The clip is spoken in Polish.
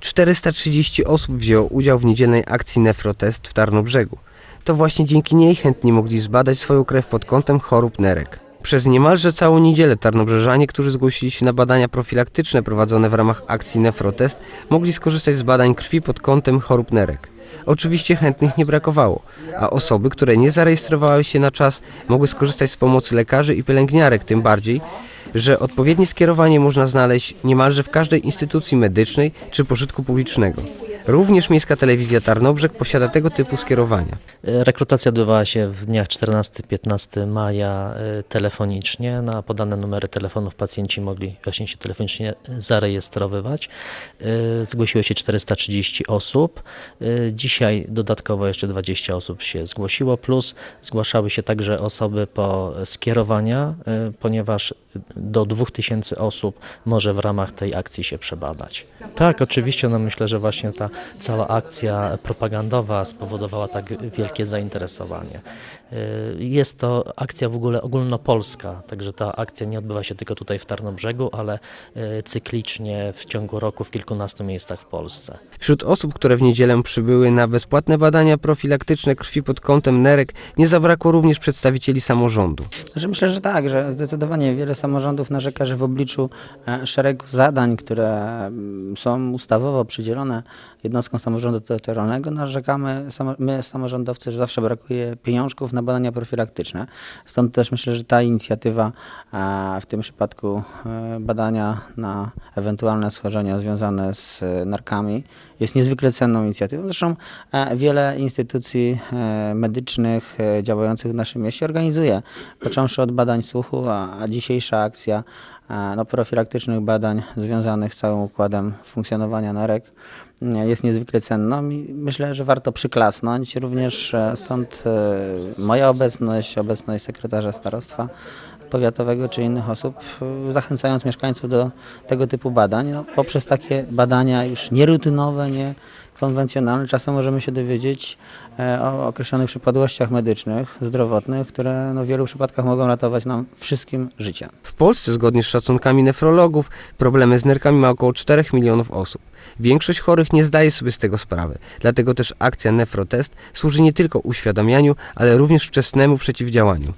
430 osób wzięło udział w niedzielnej akcji Nefrotest w Tarnobrzegu. To właśnie dzięki niej chętni mogli zbadać swoją krew pod kątem chorób nerek. Przez niemalże całą niedzielę tarnobrzeżanie, którzy zgłosili się na badania profilaktyczne prowadzone w ramach akcji Nefrotest, mogli skorzystać z badań krwi pod kątem chorób nerek. Oczywiście chętnych nie brakowało, a osoby, które nie zarejestrowały się na czas, mogły skorzystać z pomocy lekarzy i pielęgniarek, tym bardziej, że odpowiednie skierowanie można znaleźć niemalże w każdej instytucji medycznej czy pożytku publicznego. Również Miejska Telewizja Tarnobrzeg posiada tego typu skierowania. Rekrutacja odbywała się w dniach 14-15 maja e, telefonicznie. Na podane numery telefonów pacjenci mogli właśnie się telefonicznie zarejestrowywać. E, Zgłosiło się 430 osób. E, Dzisiaj dodatkowo jeszcze 20 osób się zgłosiło, plus zgłaszały się także osoby po skierowania, ponieważ do 2000 osób może w ramach tej akcji się przebadać. Tak, oczywiście, no myślę, że właśnie ta cała akcja propagandowa spowodowała tak wielkie zainteresowanie. Y, Jest to akcja w ogóle ogólnopolska, także ta akcja nie odbywa się tylko tutaj w Tarnobrzegu, ale y, cyklicznie w ciągu roku w kilkunastu miejscach w Polsce. Wśród osób, które w niedzielę przybyły na bezpłatne badania profilaktyczne krwi pod kątem nerek, nie zabrakło również przedstawicieli samorządu. Znaczy myślę, że tak, że zdecydowanie wiele samorządów narzeka, że w obliczu e, szeregu zadań, które mm, są ustawowo przydzielone jednostkom samorządu terytorialnego, narzekamy my samorządowcy, że zawsze brakuje pieniążków na badania profilaktyczne. Stąd też myślę, że ta inicjatywa, e, w tym przypadku e, badania na ewentualne schorzenia związane z narkami, jest niezwykle cenną inicjatywą. Zresztą wiele instytucji medycznych działających w naszym mieście organizuje, począwszy od badań słuchu, a, a akcja no, profilaktycznych badań związanych z całym układem funkcjonowania nerek e, jest niezwykle cenną i myślę, że warto przyklasnąć. Również e, stąd e, moja obecność, obecność sekretarza starostwa powiatowego czy innych osób, e, zachęcając mieszkańców do tego typu badań. No, poprzez takie badania już nierutynowe, nie konwencjonalne, czasem możemy się dowiedzieć e, o określonych przypadłościach medycznych, zdrowotnych, które no, w wielu przypadkach mogą ratować nam wszystkim życie. W Polsce, zgodnie z szacunkami nefrologów, problemy z nerkami ma około 4 milionów osób. Większość chorych nie zdaje sobie z tego sprawy, dlatego też akcja Nefrotest służy nie tylko uświadamianiu, ale również wczesnemu przeciwdziałaniu.